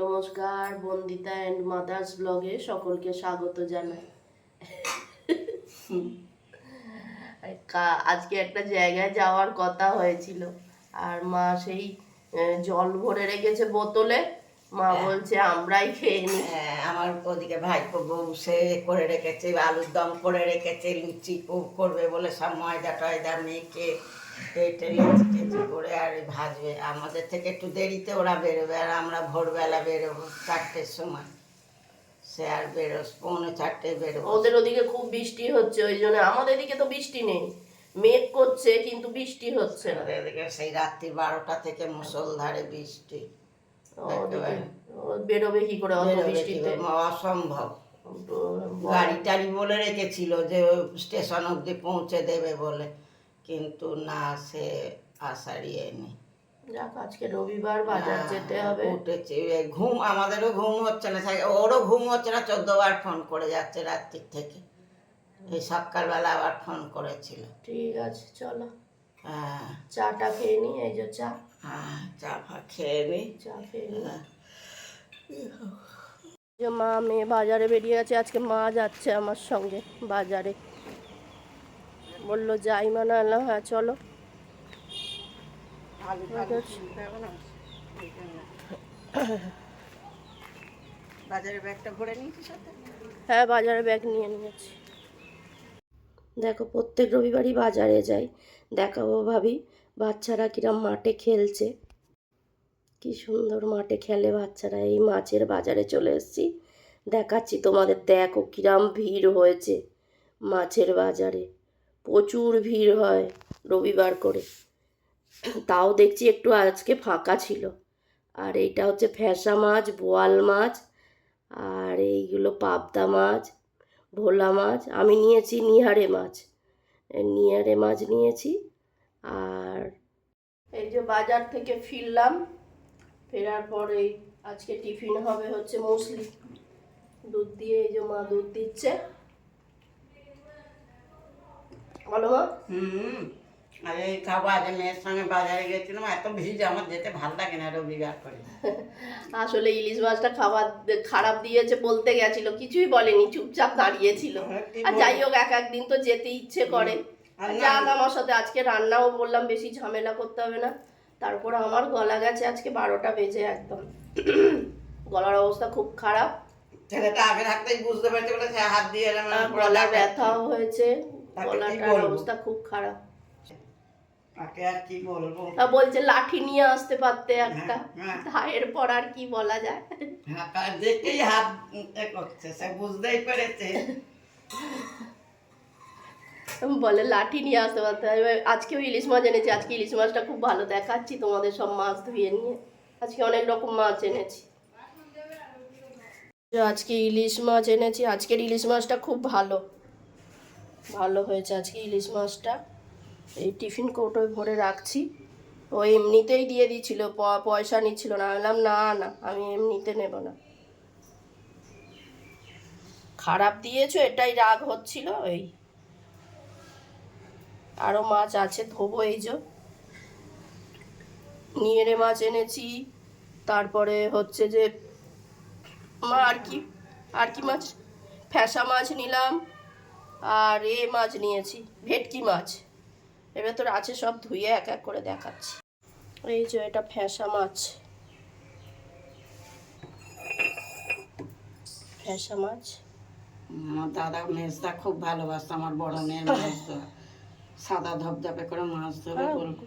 নমস্কার Bandita and mother's ব্লগে সকলকে স্বাগত জানাই। আজকে একটা জায়গায় যাওয়ার কথা হয়েছিল। আর মা সেই জল ভরে রেখেছে বোতলে। মা বলছে আমরাই খেয়ে নি হ্যাঁ, আমার ওদিকে ভাইপো বউ সে করে রেখেছে আলুর দম করে রেখেছে লুচি করবে বলে সব ময়দা টয়দা মেখে টেচি করে আর ভাজবে। আমাদের থেকে একটু দেরিতে ওরা বেরোবে আর আমরা ভোরবেলা বেরোবো চারটের সময়। সে আর বেরো পৌনে চারটে বেরোবো। ওদের ওদিকে খুব বৃষ্টি হচ্ছে ওই জন্য আমাদের এদিকে তো বৃষ্টি নেই। মেঘ করছে কিন্তু বৃষ্টি হচ্ছে না। এদিকে সেই রাত্রি বারোটা থেকে মুসলধারে বৃষ্টি। বেরোবে কি করে অত বৃষ্টিতে? অসম্ভব। গাড়ি টাড়ি বলে রেখেছিল যে স্টেশন অবধি পৌঁছে দেবে বলে। কিন্তু না সে আসারই এনে। যাক আজকে রবিবার বাজার যেতে হবে। উঠেছে। ঘুম আমাদেরও ঘুম হচ্ছে না। ওরও ঘুম হচ্ছে না চোদ্দ বার ফোন করে যাচ্ছে রাত্রির থেকে। এই সকালবেলা আবার ফোন করেছিল। ঠিক আছে চলো। হ্যাঁ। চাটা খেয়ে নি এই যে চা। হ্যাঁ চা ফা খেয়ে নি। চা খেয়ে নি। হ্যাঁ। যে মা মেয়ে বাজারে বেরিয়ে আছে আজকে মা যাচ্ছে আমার সঙ্গে বাজারে। বলল যাই মানে আনলাম হ্যাঁ চলো। বাজারে ব্যাগটা ভরে নিয়েছি হ্যাঁ বাজারে ব্যাগ নিয়ে নিয়েছি। দেখো প্রত্যেক রবিবারই বাজারে যাই। দেখাবো ভাবি বাচ্চারা কিরম মাঠে খেলছে। কি সুন্দর মাঠে খেলে বাচ্চারা। এই মাছের বাজারে চলে এসেছি। দেখাচ্ছি তোমাদের দেখো কিরম ভিড় হয়েছে মাছের বাজারে। প্রচুর ভিড় হয় রবিবার করে। তাও দেখছি একটু আজকে ফাঁকা ছিল। আর এইটা হচ্ছে ফ্যাসা মাছ, বোয়াল মাছ, আর এইগুলো পাবদা মাছ, ভোলা মাছ। আমি নিয়েছি নিহারে মাছ। নিহারে মাছ নিয়েছি। আর এই যে বাজার থেকে ফিরলাম, ফেরার পরে আজকে টিফিন হবে হচ্ছে মুসলি। দুধ দিয়ে এই যে মা দুধ দিচ্ছে। বলো। হুম আর খাব আজ মেয়ের সঙ্গে বাজারে গেছিলাম এত ভিড় আমার যেতে ভালো লাগে না রবিবার করে। আসলে ইলিশ মাছটা খাবার খারাপ দিয়েছে বলতে গেছিল কিছুই বলেনি চুপচাপ দাঁড়িয়েছিল। হ্যাঁ, আর যাই হোক এক একদিন তো যেতে ইচ্ছে করে। যাক আমার সাথে আজকে রান্নাও বললাম বেশি ঝামেলা করতে হবে না। তারপর আমার গলা গেছে আজকে বারোটা বেজে একদম। গলার অবস্থা খুব খারাপ। ছেলেটা আগে থাকতেই বুঝতে পারছে বলে হাত দিয়ে গলা। ব্যথাও হয়েছে গলাটার অবস্থা খুব খারাপ। তাকে আর কি বলব? বলছে লাঠি নিয়ে আসতে পারতে একটা। হ্যাঁ। তা এরপর আর কি বলা যায়? হ্যাঁ দেখেই হাত করছে সে বুঝতেই পেরেছে। বলে লাঠি নিয়ে আসতে পারতে আজকেও ইলিশ মাছ এনেছি আজকে ইলিশ মাছটা খুব ভালো দেখাচ্ছি তোমাদের সব মাছ ধুয়ে নিয়ে। আজকে অনেক রকম মাছ এনেছি। আজকে ইলিশ মাছ এনেছি আজকের ইলিশ মাছটা খুব ভালো। ভালো হয়েছে আজকে ইলিশ মাছটা। এই টিফিন কৌটোয় ভরে রাখছি। ও এমনিতেই দিয়ে দিয়েছিল পয়সা নিচ্ছিল না। বললাম, না না, আমি এমনিতে নেব না। খারাপ দিয়েছ, এটাই রাগ হচ্ছিল, এই। আরও মাছ আছে, ধোবো এই যে। নিয়েরে মাছ এনেছি, তারপরে হচ্ছে যে, মা, আর কি আর কি মাছ? ফ্যাসা মাছ নিলাম। আর এ মাছ নিয়েছি ভেটকি মাছ। এর ভেতর আছে সব ধুয়ে এক এক করে দেখাচ্ছি। এই যে এটা ফ্যাসা মাছ। ফ্যাসা মাছ। আমার দাদা মেজদা খুব ভালোবাসতো আমার বড় মেয়ের মেজদা। সাদা ধপধপে করে মাছ ধরে হ্যাঁ, বলব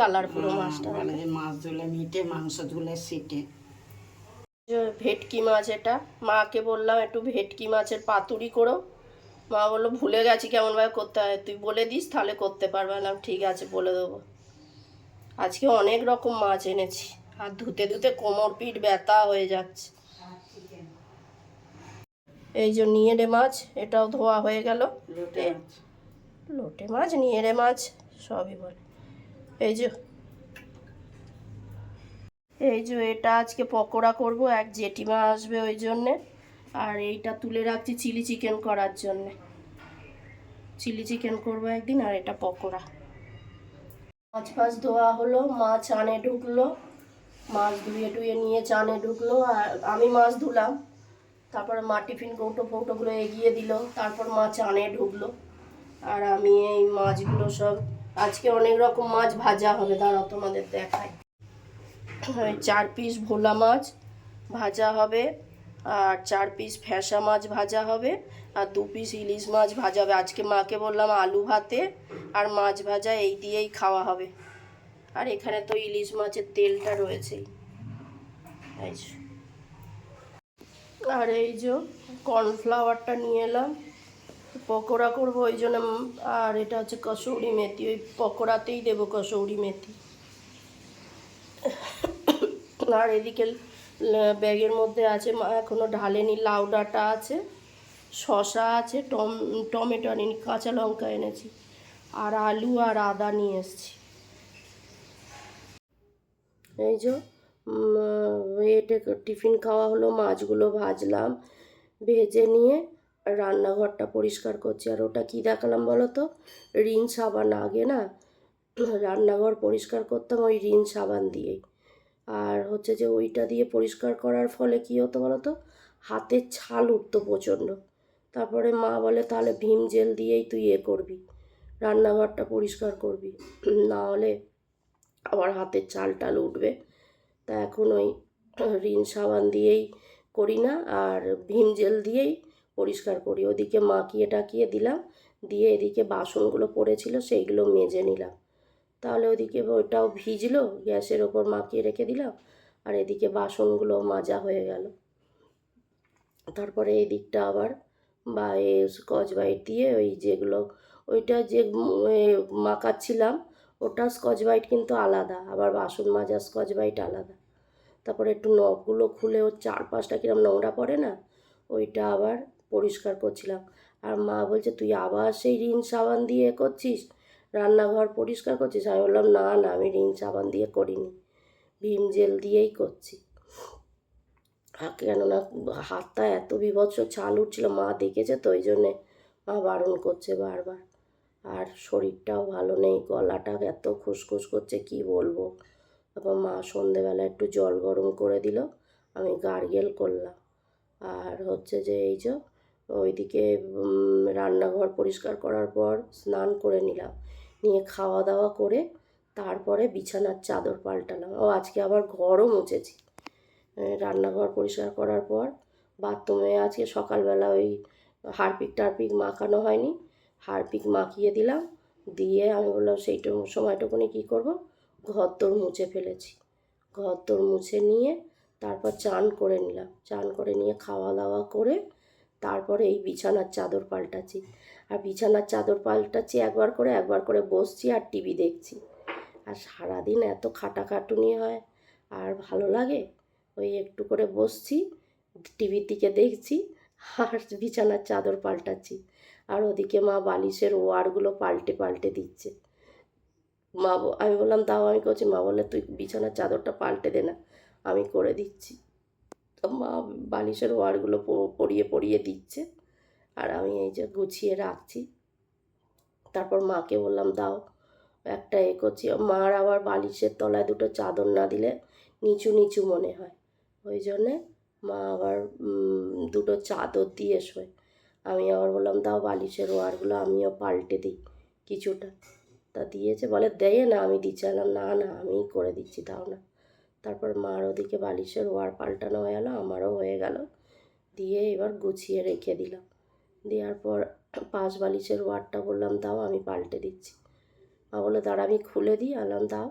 কালার পুরো মাছটা। বলে যে মাছ ধুলে মিটে মাংস ধুলে সিটে ভেটকি মাছ এটা। মাকে বললাম একটু ভেটকি মাছের পাতুরি করো। মা বলল ভুলে গেছি কেমনভাবে করতে হয়। তুই বলে দিস তাহলে করতে পারবে। না ঠিক আছে বলে দেবো। আজকে অনেক রকম মাছ এনেছি। আর ধুতে ধুতে কোমর পিঠ ব্যথা হয়ে যাচ্ছে। এই যে নিয়েরে মাছ এটাও ধোয়া হয়ে গেল। লোটে মাছ। নিয়েরে মাছ সবই বলে। এই যে এই যে এটা আজকে পকোড়া করব এক জেঠিমা আসবে ওই জন্যে। আর এইটা তুলে রাখছি চিলি চিকেন করার জন্যে। চিলি চিকেন করব একদিন আর এটা পকোড়া। মাছ ফাছ ধোয়া হলো, মাছ আনে ঢুকলো, মাছ ধুয়ে টুয়ে নিয়ে চানে ঢুকলো, আর আমি মাছ ধুলাম। তারপরে মা টিফিন কৌটো ফৌটোগুলো এগিয়ে দিল, তারপর মা চানে ঢুকলো। আর আমি এই মাছগুলো সব, আজকে অনেক রকম মাছ ভাজা হবে, দাঁড়াও তোমাদের ওই চার পিস ভোলা মাছ ভাজা হবে। আর চার পিস ফ্যাসা মাছ ভাজা হবে আর দু পিস ইলিশ মাছ ভাজা হবে। আজকে মাকে বললাম আলু ভাতে আর মাছ ভাজা এই দিয়েই খাওয়া হবে। আর এখানে তো ইলিশ মাছের তেলটা রয়েছেই। আর এই যে কর্নফ্লাওয়ারটা নিয়ে এলাম। পকোড়া করব ওই জন্য আর এটা হচ্ছে কসৌরি মেথি। ওই পকোড়াতেই দেবো কসৌরি মেথি। আর এদিকে ব্যাগের মধ্যে আছে, মা এখনও ঢালেনি, লাউ ডাঁটা আছে শশা আছে, টম, টমেটো আনিনি, কাঁচা লঙ্কা এনেছি, আর আলু আর আদা নিয়ে এসেছি। এই যে এটা টিফিন খাওয়া হলো, মাছগুলো ভাজলাম, ভেজে নিয়ে রান্নাঘরটা পরিষ্কার করছি। আর ওটা কি দেখালাম বলো তো? রিন সাবান, আগে না, রান্নাঘর পরিষ্কার করতাম ওই রিন সাবান দিয়েই। আর হচ্ছে যে ওইটা দিয়ে পরিষ্কার করার ফলে কী হতো বলো তো হাতের ছাল উঠতো প্রচণ্ড। তারপরে মা বলে, তাহলে ভীম জেল দিয়েই তুই এ করবি। রান্নাঘরটা পরিষ্কার করবি। না হলে আবার হাতের ছাল টাল উঠবে। তা এখন ওই রিন সাবান দিয়েই করি না, আর ভীম জেল দিয়েই পরিষ্কার করি। ওদিকে মাখিয়ে টাকিয়ে দিলাম, দিয়ে এদিকে বাসনগুলো পড়েছিল, সেইগুলো মেজে নিলাম। তাহলে ওদিকে ওটাও ভিজলো, গ্যাসের ওপর মাখিয়ে রেখে দিলাম, আর এদিকে বাসনগুলো মাজা হয়ে গেল। তারপরে এই দিকটা আবার বা এ স্কচ ব্রাইট দিয়ে ওই যেগুলো, ওইটা যে মাখাচ্ছিলাম, ওটা স্কচ ব্রাইট কিন্তু আলাদা, আবার বাসন মাজা স্কচ বাইট আলাদা। তারপরে একটু নখগুলো খুলে ওর চার পাঁচটা কিরম নোংরা পড়ে না, ওইটা আবার পরিষ্কার করছিলাম। আর মা বলছে, তুই আবার সেই রিন সাবান দিয়ে করছিস? রান্নাঘর পরিষ্কার করছিস আমি বললাম, না না, আমি রিন সাবান দিয়ে করিনি। ভীম জেল দিয়েই করছি। কেননা হাতটা এত বিভৎস, ছাল উঠছিল, মা দেখেছে তো, ওই জন্যে মা বারণ করছে বারবার। আর শরীরটাও ভালো নেই, গলাটা এত খুসখুস করছে, কি বলব? তারপর মা সন্ধেবেলা একটু জল গরম করে দিল, আমি গার্গেল করলাম। আর হচ্ছে যে, এই যে, ওইদিকে রান্নাঘর পরিষ্কার করার পর স্নান করে নিলাম। নিয়ে খাওয়া দাওয়া করে তারপরে বিছানার চাদর পাল্টালাম। ও, আজকে আবার ঘরও মুছেছি। রান্নাঘর পরিষ্কার করার পর বাথরুমে আজকে সকালবেলা ওই হারপিক টারপিক মাখানো হয়নি। হারপিক মাখিয়ে দিলাম। দিয়ে আমি বললাম সেইটুকু সময়টুকুনি কী করব? ঘর তোর মুছে ফেলেছি। ঘর তোর মুছে নিয়ে তারপর চান করে নিলাম। চান করে নিয়ে খাওয়া দাওয়া করে তারপরে এই বিছানার চাদর পাল্টাচ্ছি। আর বিছানার চাদর পাল্টাচ্ছি একবার করে একবার করে বসছি আর টিভি দেখছি। আর সারাদিন এত খাটাখাটুনি হয়, আর ভালো লাগে? ওই একটু করে বসছি, টিভির দিকে দেখছি, আর বিছানার চাদর পাল্টাচ্ছি। আর ওদিকে মা বালিশের ওয়ারগুলো পাল্টে পাল্টে দিচ্ছে। মা আমি বললাম তাও আমি করছি মা বললে তুই বিছানার চাদরটা পাল্টে দে না, আমি করে দিচ্ছি। বালিশের ওয়ারগুলো পরিয়ে পরিয়ে দিচ্ছে। আর আমি এই যে গুছিয়ে রাখছি। তারপর মাকে বললাম, দাও, একটা এ করছি। মার আবার বালিশের তলায় দুটো চাদর না দিলে নিচু নিচু মনে হয়। ওই জন্যে মা আবার দুটো চাদর দিয়ে শোয়। আমি আবার বললাম, দাও বালিশের ওয়ারগুলো, আমিও পাল্টে দিই কিছুটা। তা দিয়েছে বলে দেয় না, আমি দিচ্ছি। আমি না না, আমিই করে দিচ্ছি, দাও না। তারপর মার ওদিকে বালিশের ওয়ার পাল্টানো হয়ে গেলো আমারও হয়ে গেল। দিয়ে এবার গুছিয়ে রেখে দিলাম। দেওয়ার পর পাশ বালিশের ওয়ারটা বললাম, দাও, আমি পাল্টে দিচ্ছি। মা বলে দাঁড়া, আমি খুলে দিই। আলাম দাও।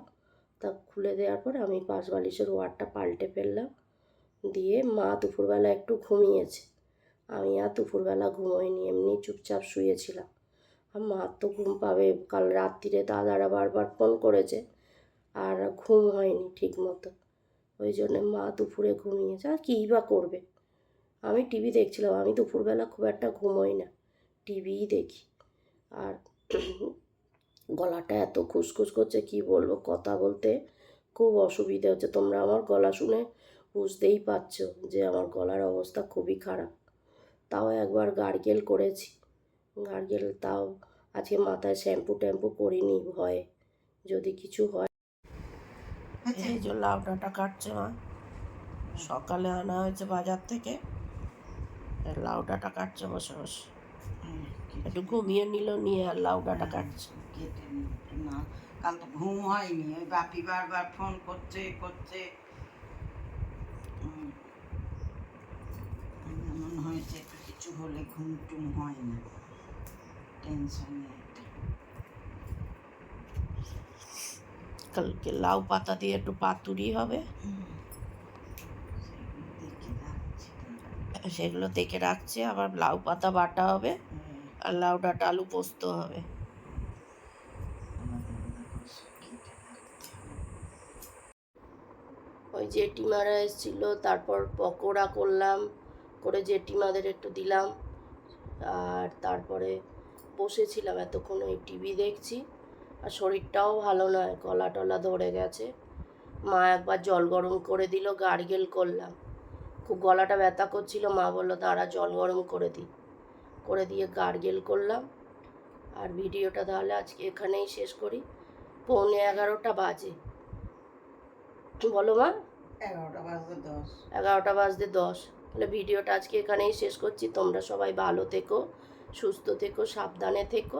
তা খুলে দেওয়ার পর আমি পাশ বালিশের ওয়ারটা পাল্টে ফেললাম। দিয়ে মা দুপুরবেলা একটু ঘুমিয়েছে। আমি আর দুপুরবেলা ঘুমোইনি, এমনি চুপচাপ শুয়েছিলাম। আর মা তো ঘুম পাবে, কাল রাত্রিরে দাদারা বারবার ফোন করেছে। আর ঘুম হয়নি ঠিক মতো ওই জন্য মা দুপুরে ঘুমিয়েছে আর কী বা করবে? আমি টিভি দেখছিলাম। আমি দুপুরবেলা খুব একটা ঘুমোই না। টিভিই দেখি। আর গলাটা এত খুসখুস করছে, কি বলব? কথা বলতে খুব অসুবিধে হচ্ছে। তোমরা আমার গলা শুনে বুঝতেই পারছ যে আমার গলার অবস্থা খুবই খারাপ। তাও একবার গার্গেল করেছি। গার্গেল তাও আজকে মাথায় শ্যাম্পু ট্যাম্পু করিনি ভয়ে। যদি কিছু হয় এই যে লাউ ডাঁটা কাটছে মা সকালে আনা হয়েছে বাজার থেকে লাউ ডাঁটা কাটছে বসে বসে। হুম, একটু ঘুমিয়ে নিল নিয়ে আর লাউ ডাঁটা কাটছে। কেটে নি না কাল তো ঘুম হয়নি ওই বাপি বারবার ফোন করছে করছে। এমন হয়েছে একটু কিছু হলে ঘুম টুম হয় না টেনশনে। কালকে লাউ পাতা দিয়ে একটু পাতুরি হবে সেগুলো দেখে রাখছি, আবার লাউ পাতা বাটা হবে, আর লাউ ডাঁটা আলু পোস্ত হবে। ওই জেঠিমারা এসেছিল, তারপর পকোড়া করলাম, করে জেঠিমাদের একটু দিলাম, আর তারপরে বসেছিলাম এতক্ষণ ওই টিভি দেখছি আর শরীরটাও ভালো নয় গলা টলা ধরে গেছে। মা একবার জল গরম করে দিল গার্গেল করলাম। খুব গলাটা ব্যথা করছিল মা বলল দাঁড়া জল গরম করে দিই করে দিয়ে গার্গেল করলাম। আর ভিডিওটা তাহলে আজকে এখানেই শেষ করি। পৌনে এগারোটা বাজে। বলো মা। এগারোটা বাজতে দশ। এগারোটা বাজতে দশ। তাহলে ভিডিওটা আজকে এখানেই শেষ করছি। তোমরা সবাই ভালো থেকো সুস্থ থেকো সাবধানে থেকো।